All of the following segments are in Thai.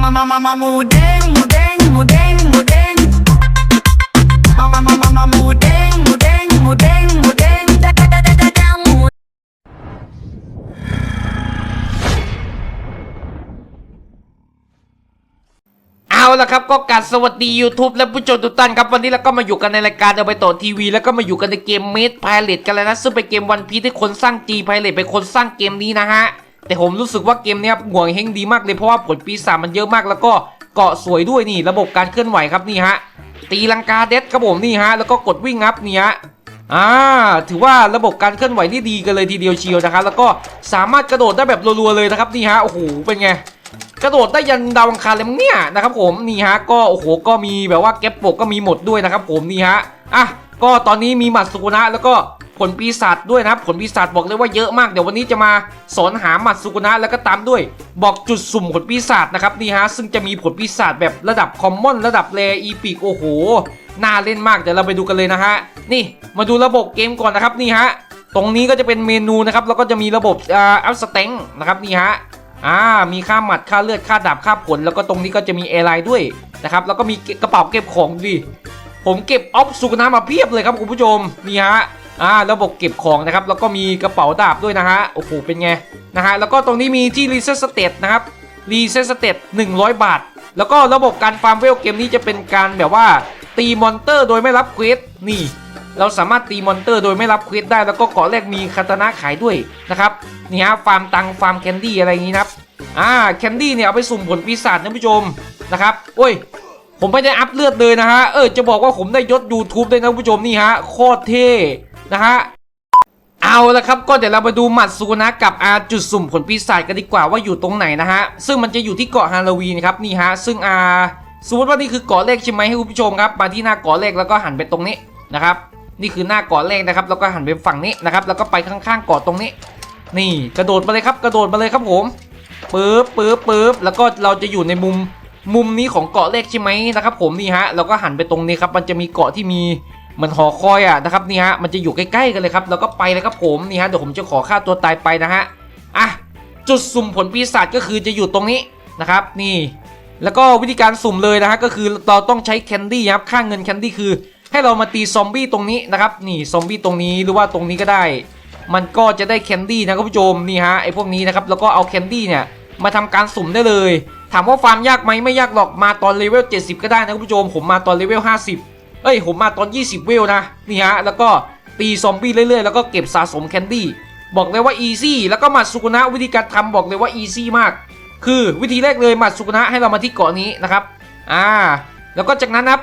Mama mama mama mudeng mudeng mudeng mudeng Mama mama mama mudeng mudeng mudeng mudeng da da da da da da mudeng เอาละครับก็กราบสวัสดี YouTube และผู้ชมทุกท่านครับวันนี้เราก็มาอยู่กันในรายการเอาไปต่อทีวี แล้วก็มาอยู่กันในเกม Made Pilot กันแล้วนะซึ่งเป็นเกมวันพีที่คนสร้าง G Pilot เป็นคนสร้างเกมนี้นะฮะ แต่ผมรู้สึกว่าเกมเนี้ยห่วงเฮงดีมากเลยเพราะว่าผลปีศาจมันเยอะมาก แล้วก็เกาะสวยด้วยนี่ ระบบการเคลื่อนไหวครับนี่ฮะตีลังกาเด็ดครับผมนี่ฮะแล้วก็กดวิ่งครับนี่ฮะอ่าถือว่าระบบการเคลื่อนไหวนี่ดีกันเลยทีเดียวเชียวนะครับแล้วก็สามารถกระโดดได้แบบรัวๆเลยนะครับนี่ฮะโอ้โหเป็นไงกระโดดได้ยันดาวอังคารเลยมั้งเนี่ยนะครับผมนี่ฮะก็โอ้โหก็มีแบบว่าเก็บปกก็มีหมดด้วยนะครับผมนี่ฮะอะก็ตอนนี้มีหมัดสุกุนะแล้วก็ ผลปีศาจด้วยนะครับ ผลปีศาจบอกเลยว่าเยอะมาก เดี๋ยววันนี้จะมาสอนหาหมัดสุกุนะแล้วก็ตามด้วย บอกจุดสุ่มผลปีศาจนะครับนี่ฮะซึ่งจะมีผลปีศาจแบบระดับคอมมอนระดับเลอีพิกโอ้โหน่าเล่นมากเดี๋ยวเราไปดูกันเลยนะฮะนี่มาดูระบบเกมก่อนนะครับนี่ฮะตรงนี้ก็จะเป็นเมนูนะครับแล้วก็จะมีระบบอ่าอัพสเต็งนะครับนี่ฮะอ่ามีค่าหมัดค่าเลือดค่าดาบค่าผล แล้วก็ตรงนี้ก็จะมีแอร์ไลน์ด้วยนะครับแล้วก็มีกระเป๋าเก็บของดิผมเก็บออฟสุกนามาเพียบเลยครับคุณผู้ชมนี่ฮะ อ่าระบบเก็บของนะครับแล้วก็มีกระเป๋าดาบด้วยนะฮะโอ้โหเป็นไงนะฮะแล้วก็ตรงนี้มีที่รีเซ็ตสเตตนะครับรีเซ็ตสเตต100บาท แล้วก็ระบบการฟาร์มเวลเกมนี้จะเป็นการแบบว่าตีมอนเตอร์โดยไม่รับเควสนี่เราสามารถตีมอนเตอร์โดยไม่รับเควสได้ แล้วก็เกาะแรกมีคาตานะขายด้วยนะครับนี่ฮะฟาร์มตังฟาร์มแคนดี้อะไรอย่างนี้นะครับอ่าแคนดี้เนี่ยเอาไปสุ่มผลปีศาจนะผู้ชมนะครับโอ้ย ผมไม่ได้อัพเลือดเลยนะฮะเออจะบอกว่าผมได้ยศ YouTube ด้วยนะผู้ชมนี่ฮะโคตรเท่ นะฮะเอาละครับก็เดี๋ยวเราไปดูหมัดซูนะกับอาจุดสุ่มผลปีศาจกันดีกว่าว่าอยู่ตรงไหนนะฮะซึ่งมันจะอยู่ที่เกาะฮาโลวีนครับนี่ฮะซึ่งอาสมมติว่านี่คือเกาะเลขใช่ไหมให้คุณผู้ชมครับมาที่หน้าเกาะเลขแล้วก็หันไปตรงนี้นะครับนี่คือหน้าเกาะเลขนะครับแล้วก็หันไปฝั่งนี้นะครับแล้วก็ไปข้างๆเกาะตรงนี้ นี่กระโดดมาเลยครับกระโดดมาเลยครับผมปึ๊บปึ๊บปึ๊บแล้วก็เราจะอยู่ในมุมมุมนี้ของเกาะเลขใช่ไหมนะครับ ผมนี่ฮะเราก็หันไปตรงนี้ครับมันจะมีเกาะที่มี เหมือนหอคอยอะนะครับนี่ฮะมันจะอยู่ใกล้ๆกันเลยครับแล้วก็ไปเลยครับผมนี่ฮะเดี๋ยวผมจะขอฆ่าตัวตายไปนะฮะอะจุดสุ่มผลปีศาจก็คือจะอยู่ตรงนี้นะครับนี่ แล้วก็วิธีการสุ่มเลยนะฮะก็คือเราต้องใช้แคนดี้ครับค่าเงินแคนดี้คือ ให้เรามาตีซอมบี้ตรงนี้นะครับนี่ซอมบี้ตรงนี้หรือว่าตรงนี้ก็ได้ มันก็จะได้แคนดี้นะคุณผู้ชมนี่ฮะไอ้พวกนี้นะครับแล้วก็เอาแคนดี้เนี่ยมาทำการสุ่มได้เลย ถามว่าฟาร์มยากไหมไม่ยากหรอกมาตอนเลเวล70 ก็ได้นะคุณผู้ชมผมมาตอนเลเวล50 เอ้ยผมมาตอน 20 เวลนะนี่ฮะแล้วก็ตีซอมบี้เรื่อยๆ แล้วก็เก็บสะสมแคนดี้บอกเลยว่าอีซี่แล้วก็มัดสุกุนะวิธีการทำบอกเลยว่าอีซี่มาก คือวิธีแรกเลยมัดสุกุนะให้เรามาที่เกาะนี้นะครับอ่าแล้วก็จากนั้นครับ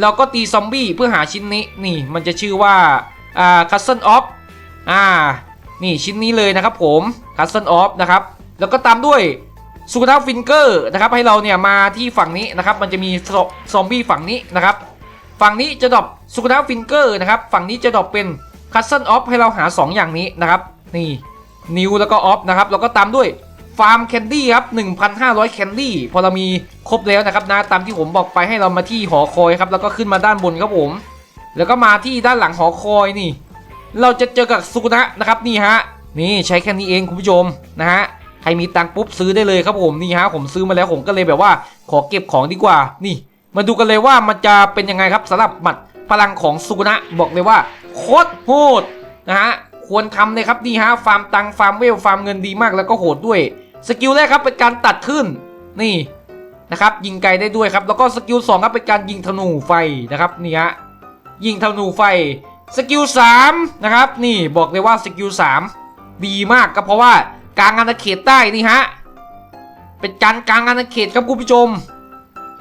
เราก็ตีซอมบี้เพื่อหาชิ้นนี้นี่มันจะชื่อว่าอ่าคัสเซิลออฟอ่านี่ชิ้นนี้เลยนะครับผมคัสเซิลออฟนะครับแล้วก็ตามด้วยสุกนาฟิงเกอร์นะครับให้เราเนี่ยมาที่ฝั่งนี้นะครับมันจะมีซอมบี้ฝั่งนี้นะครับ ฝั่งนี้จะดรอปสุกนาฟิงเกอร์นะครับ ฝั่งนี้จะดรอปเป็นคัสเซิลออฟให้เราหา 2 อย่างนี้นะครับ นี่นิวแล้วก็ออฟนะครับ แล้วก็ตามด้วยฟาร์มแคนดี้ครับ 1,500 แคนดี้พอเรามีครบแล้วนะครับนะตามที่ผมบอกไปให้เรามาที่หอคอยครับ แล้วก็ขึ้นมาด้านบนครับผม แล้วก็มาที่ด้านหลังหอคอยนี่ เราจะเจอกับสุกุนะนะครับนี่ฮะนี่ใช้แค่นี้เองคุณผู้ชมนะฮะใครมีตังปุ๊บซื้อได้เลยครับผมนี่ฮะผมซื้อมาแล้วผมก็เลยแบบว่า ขอเก็บของดีกว่านี่ มาดูกันเลยว่ามันจะเป็นยังไงครับสำหรับหมัดพลังของสุกุนะบอกเลยว่าโคตรโหดนะฮะควรทำเลยครับนี่ฮะฟาร์มตังฟาร์มเวลฟาร์มเงินดีมากแล้วก็โหดด้วยสกิลแรกครับเป็นการตัดขึ้นนี่นะครับยิงไกลได้ด้วยครับแล้วก็สกิลสองครับเป็นการยิงธนูไฟนะครับนี่ฮะยิงธนูไฟสกิล3นะครับนี่บอกเลยว่าสกิล3ดีมากก็เพราะว่ากลางอาณาเขตใต้นี่ฮะเป็นการกลางอาณาเขตครับคุณผู้ชม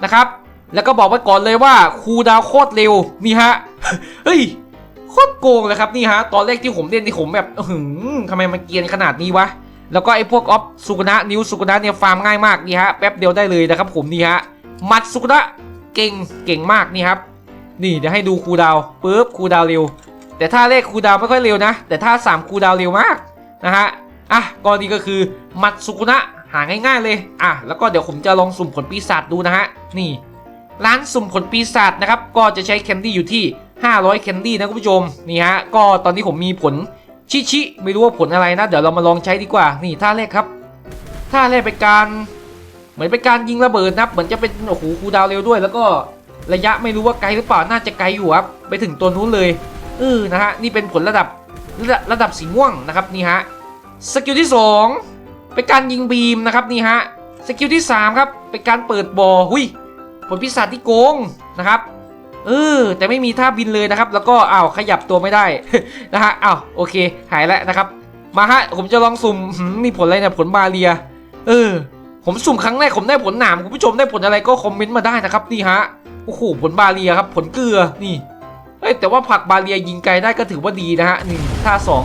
นะครับ แล้วก็บอกไว้ก่อนเลยว่าคูดาวโคตรเร็วนี่ฮะ เฮ้ยโคตรโกงเลยครับนี่ฮะ ตอนแรกที่ผมเล่นนี่ผมแบบหือทำไมมันเกียนขนาดนี้วะ แล้วก็ไอ้พวกออฟสุกนะนิวสุกนะเนี่ยฟาร์มง่ายมากนี่ฮะแป๊บเดียวได้เลยนะครับผมนี่ฮะมัดสุกนะเก่งเก่งมากนี่ครับ นี่เดี๋ยวให้ดูคูดาวปุ๊บคูดาวเร็ว แต่ถ้าเลขคูดาวไม่ค่อยเร็วนะ แต่ถ้า3คูดาวเร็วมากนะฮะอะก็นี่ก็คือมัดสุกุนะหาง่ายๆเลยอะแล้วก็เดี๋ยวผมจะลองสุ่มผลปีศาจดูนะฮะนี่ ร้านสุ่มผลปีศาจนะครับ ก็จะใช้แคนดี้อยู่ที่ 500 แคนดี้นะคุณผู้ชม นี่ฮะ ก็ตอนนี้ผมมีผลชิชิ ไม่รู้ว่าผลอะไรนะ เดี๋ยวเรามาลองใช้ดีกว่า นี่ท่าแรกครับ ท่าแรกเป็นการ เหมือนเป็นการยิงระเบิดนะเหมือนจะเป็น โอ้โหคูดาวเร็วด้วย แล้วก็ระยะไม่รู้ว่าไกลหรือเปล่า น่าจะไกลอยู่ครับ ไปถึงตัวนู้นเลย เออ นะฮะ นี่เป็นผลระดับระดับระดับสีม่วงนะครับ นี่ฮะ สกิลที่สองเป็นการยิงบีมนะครับ นี่ฮะ สกิลที่สามครับ เป็นการเปิดบอหุย ผลพิศาจที่โกงนะครับเออแต่ไม่มีท่าบินเลยนะครับ แล้วก็อ้าวขยับตัวไม่ได้นะฮะอ้าวโอเค หายแล้วนะครับ มาฮะผมจะลองสุ่มมีผลอะไรเนี่ยผลบาเรีย เออ ผมสุ่มครั้งแรกผมได้ผลหนามคุณผู้ชมได้ผลอะไรก็คอมเมนต์มาได้นะครับนี่ฮะโอ้โหผลบาเรียครับ ผลเกลือนี่เอ้แต่ว่าผักบาเรียยิงไกลได้ก็ถือว่าดีนะฮะนี่ท่าสอง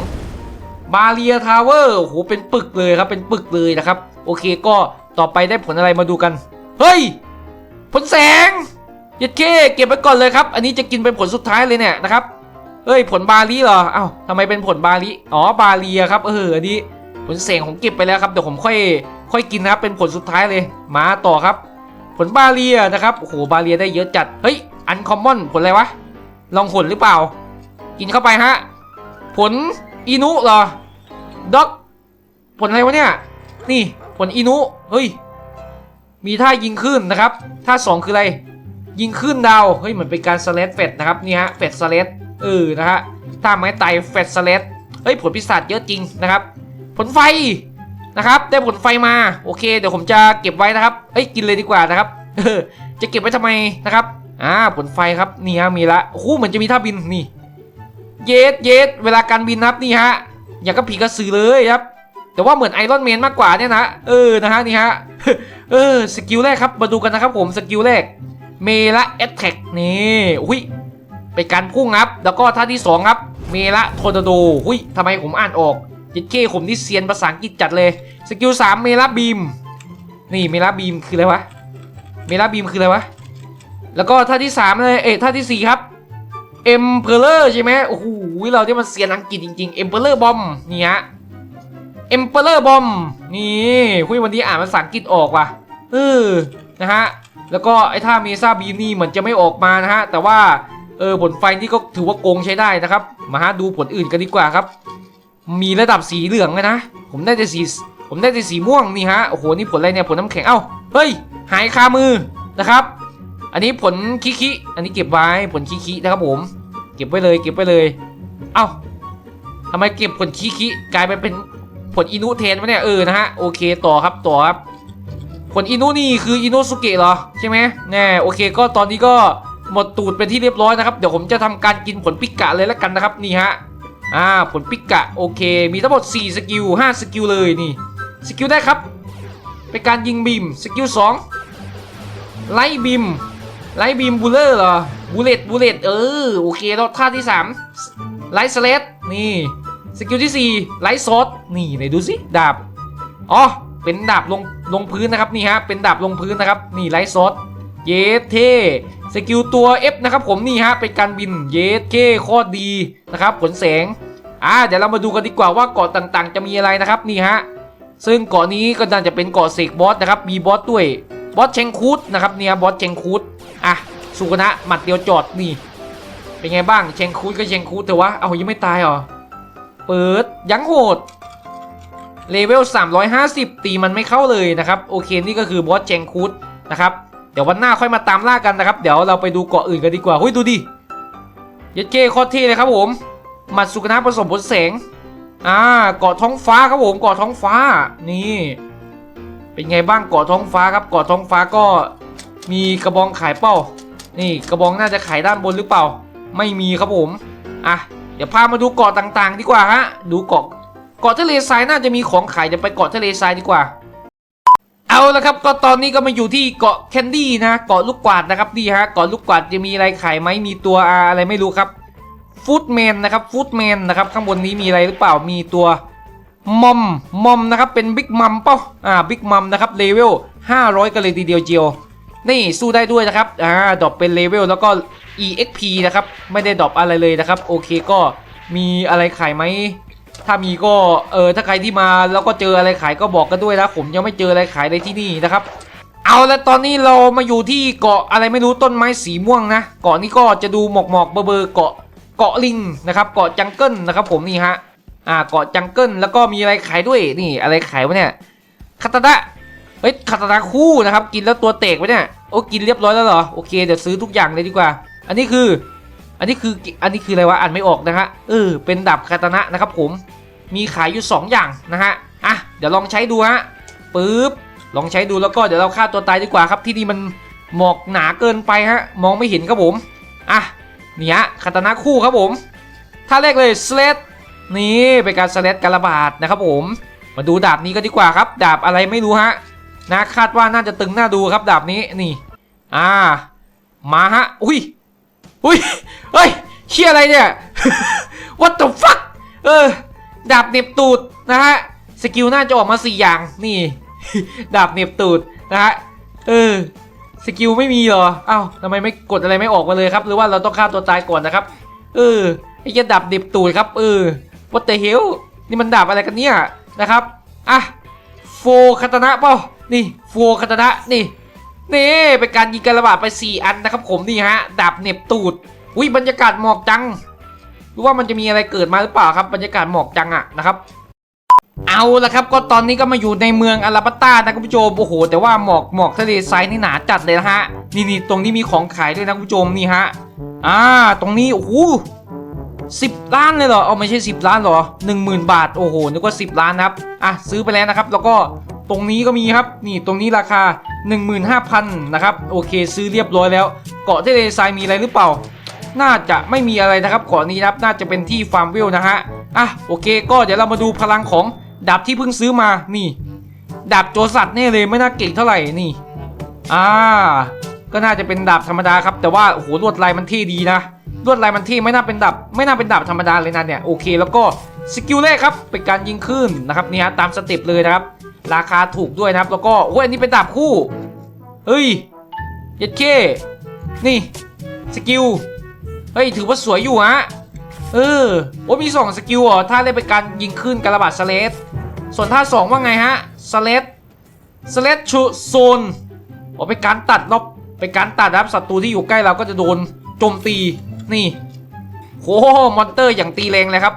บาเรียทาวเวอร์โอ้โหเป็นปึกเลยครับเป็นปึกเลยนะครับ โอเคก็ต่อไปได้ผลอะไรมาดูกัน เฮ้ย ผลแสงยัดเคเก็บไว้ก่อนเลยครับ อันนี้จะกินเป็นผลสุดท้ายเลยเนี่ยนะครับ เฮ้ยผลบาลีเหรอเอ้าทำไมเป็นผลบาลีอ๋อบาเลียครับ เอออันนี้ผลเสียงผมเก็บไปแล้วครับเดี๋ยวผมค่อย ค่อยกินนะครับเป็นผลสุดท้ายเลยมาต่อครับ ผลบาเลียนะครับโอ้โหบาเลียได้เยอะจัดเฮ้ยอันคอมมอนผลอะไรวะลองผลหรือเปล่า กินเข้าไปฮะผลอินุเหรอด็อกผลอะไรวะเนี่ย นี่ผลอินุเฮ้ย มีท่ายิงขึ้นนะครับ ท่าสองคืออะไร ยิงขึ้นดาว เฮ้ยเหมือนเป็นการสเลดเฟดนะครับ นี่ฮะ เฟดสเลดเออ นะฮะ ท่าไม้ไตเฟดสเลดเฮ้ย ผลพิศาจเยอะจริงนะครับ ผลไฟนะครับ ได้ผลไฟมา โอเค เดี๋ยวผมจะเก็บไว้นะครับเอ้ย กินเลยดีกว่านะครับเออจะเก็บไว้ทำไมนะครับ อ่า ผลไฟครับ นี่ฮะ มีละโอ้เหมือนจะมีท่าบิน นี่ เยสเยสเวลาการบินนะครับนี่ฮะ อย่างกับผีกระสือเลยครับ แต่ว่าเหมือนไอรอนแมนมากกว่าเนี่ยนะ เออ นะฮะ นี่ฮะ เออสกิลแรกครับมาดูกันนะครับผมสกิลแรกเมละแอตแทกนี่อุ้ยเป็นการพุ่งครับ แล้วก็ท่าที่สองครับเมละโทนาโดอุ้ยทำไมผมอ่านออกจิตเก้ผมนี่เซียนภาษาอังกฤษจัดเลยสกิลสามเมละบีมนี่เมละบีมคืออะไรวะเมละบีมคืออะไรวะแล้วก็ท่าที่สามเลยเอ๊ะท่าที่สี่ครับเอ็มเพลเลอร์ใช่ไหมโอ้โหเราที่มันเซียนอังกฤษจริงๆเอ็มเพลเลอร์บอมนี่ฮะ เอ็มเพลเลอร์บอมนี่คุยวันนี้อ่านภาษาอังกฤษออกว่ะเออนะฮะแล้วก็ไอ้ท่าเมซ่าบีนี่เหมือนจะไม่ออกมานะฮะแต่ว่าเออผลไฟนี่ก็ถือว่าโกงใช้ได้นะครับ มาฮะดูผลอื่นกันดีกว่าครับ มีระดับสีเหลืองเลยนะ ผมได้แต่สีผมได้แต่สีม่วงนี่ฮะโอ้โหนี่ผลอะไรเนี่ยผลน้ำแข็งเอ้าเฮ้ยหายคามือนะครับ อันนี้ผลคิคิอันนี้เก็บไว้ผลคิคินะครับผม เก็บไว้เลยเก็บไว้เลย เอ้าทำไมเก็บผลคิคิกลายไปเป็น ผลอินุเทนวะเนี่ยเออนะฮะโอเคต่อครับต่อครับผลอินุนี่คืออินุสุเกะเหรอใช่ไหมแน่โอเคก็ตอนนี้ก็หมดตูดเป็นที่เรียบร้อยนะครับเดี๋ยวผมจะทำการกินผลปิกะเลยแล้วกันนะครับนี่ฮะอ่าผลปิกะโอเค มีทั้งหมด 4 สกิล 5 สกิลเลยนี่สกิลได้ครับเป็นการยิงบีมสกิล2ไล่บีมไล่บีมบูเลอร์เหรอบูเลตบูเลตเออโอเคแล้วท่าที่ 3 ไลท์สเลดนี่ สกิลที่4ไลท์ซอสนี่ไหนดูสิดาบอ๋อเป็นดาบลงลงพื้นนะครับนี่ฮะเป็นดาบลงพื้นนะครับนี่ไลท์ซอสเยสเทสกิลตัว F นะครับผมนี่ฮะเป็นการบินเยสเคโคตรดีนะครับผลแสงอ่าเดี๋ยวเรามาดูกันดีกว่าว่าเกาะต่างๆ จะมีอะไรนะครับนี่ฮะซึ่งเกาะนี้ก็น่าจะเป็นเกาะเสกบอสนะครับมีบอสด้วยบอสเชงคูดนะครับเนี่ยบอสเชงคูดอะสุกนะหมัดเดียวจอดนี่เป็นไงบ้างเชงคูดก็เชงคูดแต่ว่าเอายังไม่ตายเหรอ เปิดยังโหดเลเวล 350 ตีมันไม่เข้าเลยนะครับ โอเคนี่ก็คือบอสเจงคูดนะครับเดี๋ยววันหน้าค่อยมาตามล่ากันนะครับ เดี๋ยวเราไปดูเกาะอื่นกันดีกว่าเฮ้ยดูดิยัดเก้โคตรเท่เลยครับผมหมัดสุกนะผสมผลแสงอ่าเกาะท้องฟ้าครับผมเกาะท้องฟ้านี่ เป็นไงบ้างเกาะท้องฟ้าครับเกาะท้องฟ้าก็มีกระบองขายเป้า นี่กระบองน่าจะขายด้านบนหรือเปล่า ไม่มีครับผมอะ ดี๋ยวพามาดูเกาะต่างๆ ดีกว่าฮะ ดูเกาะ เกาะทะเลทรายน่าจะมีของขายเดี๋ยวไปเกาะทะเลทรายดีกว่า เอาละครับ ก็ตอนนี้ก็มาอยู่ที่เกาะแคนดี้นะ เกาะลูกกวาดนะครับนี่ฮะ เกาะลูกกวาดจะมีอะไรขายไหมมีตัวอะไรไม่รู้ครับ ฟูดแมนนะครับ ฟูดแมนนะครับ ข้างบนนี้มีอะไรหรือเปล่า มีตัวมอม มอมนะครับ เป็นบิ๊กมัมเป้าอ่า บิ๊กมัมนะครับ เลเวล500 กันเลยทีเดียวเจียว นี่สู้ได้ด้วยนะครับอ่าดรอปเป็นเลเวลแล้วก็ exp นะครับไม่ได้ดรอปอะไรเลยนะครับ โอเคก็มีอะไรขายไหมถ้ามีก็เออถ้าใครที่มาแล้วก็เจออะไรขายก็บอกกันด้วยนะผมยังไม่เจออะไรขายในที่นี่นะครับ เอาละตอนนี้เรามาอยู่ที่เกาะอะไรไม่รู้ต้นไม้สีม่วงนะเกาะนี้ก็จะดูหมอกหมอกเบอร์เบอร์เกาะเกาะลิงนะครับเกาะจังเกิลนะครับ ผมนี่ฮะอ่าเกาะจังเกิลแล้วก็มีอะไรขายด้วยนี่อะไรขายวะเนี่ยคาตาดะ เฮ้ยคาตานะคู่นะครับ กินแล้วตัวเตกไปเนี่ย โอ้กินเรียบร้อยแล้วเหรอ โอเค เดี๋ยวซื้อทุกอย่างเลยดีกว่า อันนี้คือ อันนี้คือ อันนี้คืออะไรวะ อ่านไม่ออกนะฮะ เออ เป็นดาบคาตานะนะครับผม มีขายอยู่ 2 อย่างนะฮะ อะ เดี๋ยวลองใช้ดูฮะ ปึ๊บ ลองใช้ดูแล้วก็เดี๋ยวเราฆ่าตัวตายดีกว่าครับ ที่นี่มันหมอกหนาเกินไปฮะ มองไม่เห็นครับผม อะ นี่ฮะคาตานะคู่ครับผม ท่าแรกเลยสเลดนี่เป็นการสเลดการระบาดนะครับผม มาดูดาบนี้ก็ดีกว่าครับ ดาบอะไรไม่รู้ฮะ นะคาดว่าน่าจะตึงหน่าดูครับดาบนี้นี่ อ่า มาฮะ อุ้ย อุ้ย เฮ้ยเชี่ยอะไรเนี่ย what the fuck เออ ดาบเน็บตูดนะฮะ สกิลน่าจะออกมาสี่อย่างนี่ ดาบเน็บตูดนะฮะ เออ สกิลไม่มีเหรอเอ้าทำไมไม่กดอะไรไม่ออกมาเลยครับ หรือว่าเราต้องฆ่าตัวตายก่อนนะครับ เออ ไอ้เหี้ยดาบเน็บตูดครับ เออ what the hell นี่มันดาบอะไรกันเนี่ยนะครับ อะ โฟคาตนะเปล่า นี่โฟคาตานะนี่นี่เป็นการยิงกระบาดไป 4 อันนะครับผมนี่ฮะดาบเหน็บตูดอุ้ยบรรยากาศหมอกจังรู้ว่ามันจะมีอะไรเกิดมาหรือเปล่าครับบรรยากาศหมอกจังอะนะครับ เอาละครับก็ตอนนี้ก็มาอยู่ในเมืองอาราบัตานะคุณผู้ชมโอ้โห แต่ว่าหมอกหมอกทะเลทรายนี่หนาจัดเลยนะฮะนี่นี่ตรงนี้มีของขายด้วยนะคุณผู้ชมนี่ฮะอ่าตรงนี้โอ้โหสิบล้านเลยเหรอ เอาไม่ใช่สิบล้านเหรอหนึ่งหมื่นบาท โอ้โห นึกว่าสิบล้านนะครับ อะ ซื้อไปแล้วนะครับ แล้วก็ ตรงนี้ก็มีครับ นี่ตรงนี้ราคา 15,000นะครับ โอเคซื้อเรียบร้อยแล้ว เกาะทะเลทรายมีอะไรหรือเปล่า น่าจะไม่มีอะไรนะครับ เกาะนี้นะครับ น่าจะเป็นที่ฟาร์มวิลนะฮะ อะ โอเค ก็เดี๋ยวเรามาดูพลังของดาบที่เพิ่งซื้อมา นี่ ดาบโจรสัตว์แน่เลยไม่น่าเก่งเท่าไหร่ นี่ อ่า ก็น่าจะเป็นดาบธรรมดาครับ แต่ว่า โอ้โห ลวดลายมันเท่ดีนะ ลวดลายมันเท่ไม่น่าเป็นดาบ ไม่น่าเป็นดาบธรรมดาเลยนะเนี่ย โอเค แล้วก็สกิลแรกครับ เป็นการยิงขึ้นนะครับ นี่ฮะ ตามสเต็ปเลยนะครับ ราคาถูกด้วยนะครับ แล้วก็โอ้ยอันนี้เป็นดาบคู่เฮ้ยเย็ดเคนี่สกิลเฮ้ยถือว่าสวยอยู่ฮะเออโอ้มีสองสกิลเหรอถ้าเล่นเป็นการยิงขึ้นกระบาดสเลสส่วนท่าสองว่าไงฮะสเลสสเลดชูโซนว่าเป็นการตัดรอบเป็นการตัดนะครับศัตรูที่อยู่ใกล้เราก็จะโดนโจมตีนี่โหมอนเตอร์อย่างตีแรงเลยครับ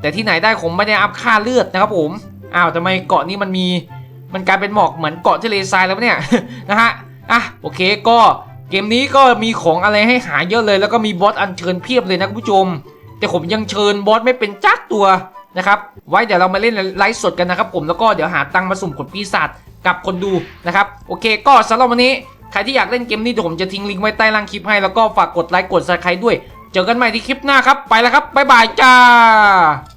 แต่ที่ไหนได้ผมไม่ได้อัพค่าเลือดนะครับผมอ้าวทำไมเกาะนี้มันมี มันกลายเป็นหมอกเหมือนเกาะทะเลทรายแล้วเนี่ยนะฮะอะโอเคก็เกมนี้ก็มีของอะไรให้หาเยอะเลย แล้วก็มีบอสอัญเชิญเพียบเลยนะคุณผู้ชม แต่ผมยังเชิญบอสไม่เป็นจักตัวนะครับไว้เดี๋ยวเรามาเล่นไลฟ์สดกันนะครับผมแล้วก็เดี๋ยวหาตังค์มาสุ่มผลปีศาจกับคนดูนะครับโอเคก็สำหรับวันนี้ใครที่อยากเล่นเกมนี้เดี๋ยวผมจะทิ้งลิงก์ไว้ใต้ล่างคลิปให้แล้วก็ฝากกดไลค์กดซับสไครต์ด้วย เจอกันใหม่ที่คลิปหน้าครับไปแล้วครับบ๊ายบายจ้า